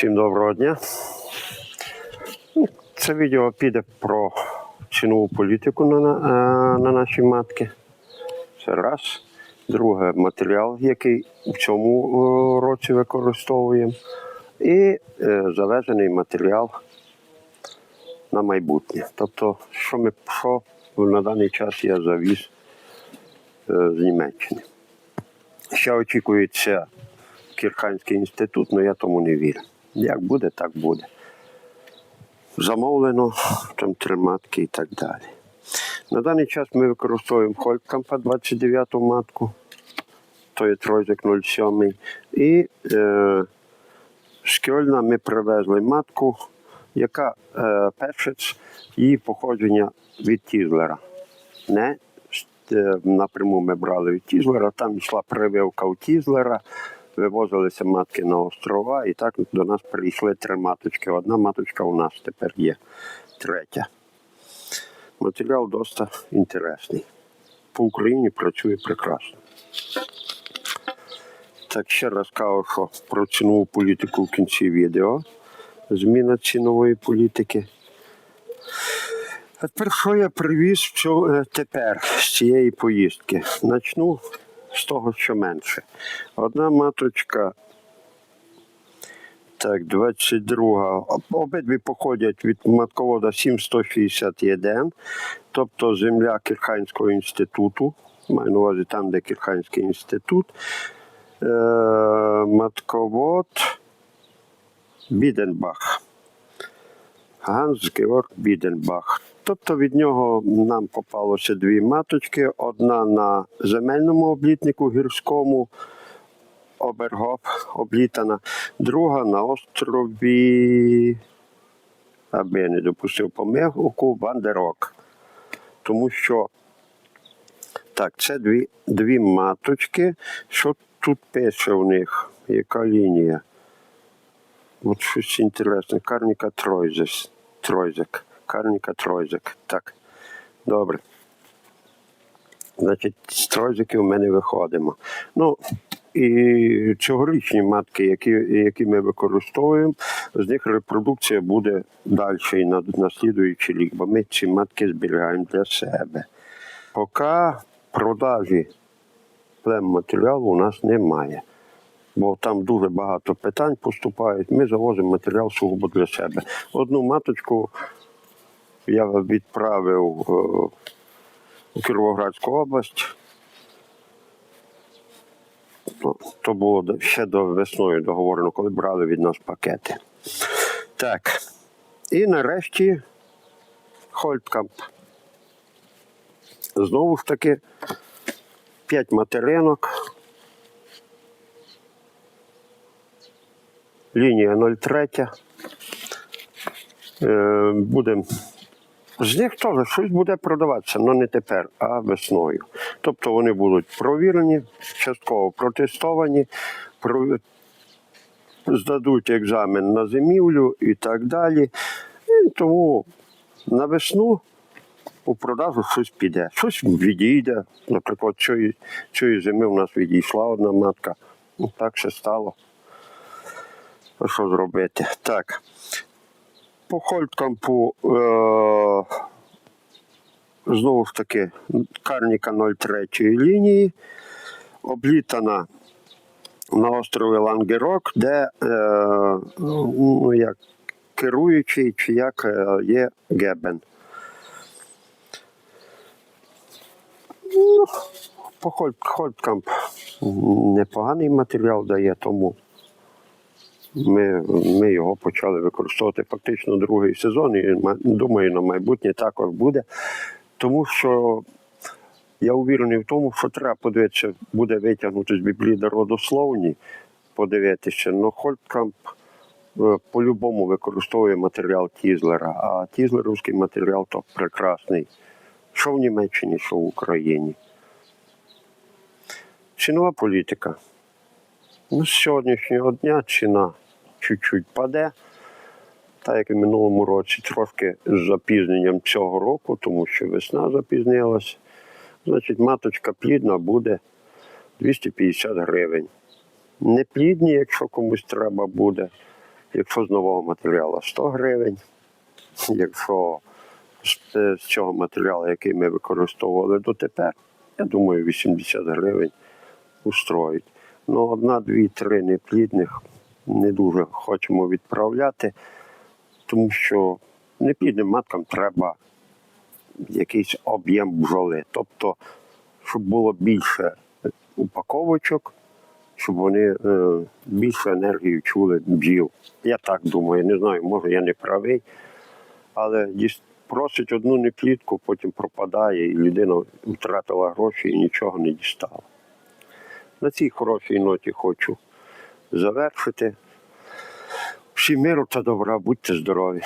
Всім доброго дня. Ну, Це відео піде про цінову політику на, е, на наші матки. Це раз. Друге матеріал, який в цьому е, році використовуємо. І е, завезений матеріал на майбутнє. Тобто, що, ми, що на даний час я завіз з Німеччини. Ще очікується Кірханський інститут, але я тому не вірю. Як буде, так буде. Замовлено там три матки і так далі. На даний час ми використовуємо Холькампа 29-ту матку, то є тройзик 07. І е, з Кьольна ми привезли матку, яка е, першець її походження від Тізлера. Не е, напряму ми брали від Тізлера, там йшла прививка у Тізлера, вивозилися матки на острова, і так до нас прийшли три маточки. Одна маточка у нас тепер є, третя. Матеріал досить інтересний. По Україні працює прекрасно. Так ще раз кажу, що про цінову політику в кінці відео. Зміна цінової політики. А тепер що я привіз в е, тепер з цієї поїздки? Начну з того, що менше. Одна маточка. Так, 22. Обидві походять від матковода 7161, тобто земля Кірханського інституту. Маю на увазі там, де Кірханський інститут. Е, матковод Біденбах. Ганс Георг Біденбах. Тобто від нього нам попалося дві маточки: одна на земельному облітнику гірському, Обергоп облітана, друга на острові, аби я не допустив помилку, Вандерок. Тому що так, це дві, дві маточки. Що тут пише у них? Яка лінія? От щось інтересне. Карніка Тройзес. Тройзек. Карніка Тройзек. Так. Добре. Значить, з Тройзеків ми не виходимо. Ну, і цьогорічні матки, які, які ми використовуємо, з них репродукція буде далі і на слідуючий рік, бо ми ці матки зберігаємо для себе. Поки продажі племматеріалу у нас немає бо там дуже багато питань поступають. Ми завозимо матеріал сугубо для себе. Одну маточку я відправив е, у Кіровоградську область. То було ще до весною договорено, коли брали від нас пакети. Так. І нарешті Хольткамп. Знову ж таки, п'ять материнок. Лінія 03. Е, буде. З них теж щось буде продаватися, але не тепер, а весною. Тобто вони будуть провірені, частково протестовані, про- здадуть екзамен на зимівлю і так далі. І тому на весну у продажу щось піде, щось відійде. Наприклад, цієї, цієї зими у нас відійшла одна матка. Ну, так ще стало. Що зробити? Так. По Хольткампу е- знову ж таки карніка 03 лінії, облітана на острові Лангерок, де е- ну, як керуючий чи як е, є Гебен. Ну, по Хольткамп непоганий матеріал дає, тому ми, ми його почали використовувати фактично другий сезон, і думаю, на майбутнє також буде. Тому що я уверений в тому, що треба подивитися, буде витягнути з біблії родословні, подивитися. Но Хольткамп е, по-любому використовує матеріал Тізлера, а Тізлеровський матеріал то прекрасний. Що в Німеччині, що в Україні. Цінова політика. Ну, з сьогоднішнього дня ціна чуть-чуть паде. Так як і в минулому році, трошки з запізненням цього року, тому що весна запізнилась. Значить, маточка плідна буде 250 гривень. Неплідні, якщо комусь треба буде, Якщо з нового матеріалу 100 гривень, якщо е, з цього матеріалу, який ми використовували дотепер, я думаю, 80 гривень устроїть. Ну, одна, дві, три неплідних не дуже хочемо відправляти, тому що неплідним маткам треба якийсь об'єм бджоли. Тобто, щоб було більше упаковочок, щоб вони е, більше енергію чули бджіл. Я так думаю, не знаю, може я не правий, але просить одну неплідку, потім пропадає, і людина втратила гроші і нічого не дістала. На цій хорошій ноті хочу завершити. Всім миру та добра, будьте здорові.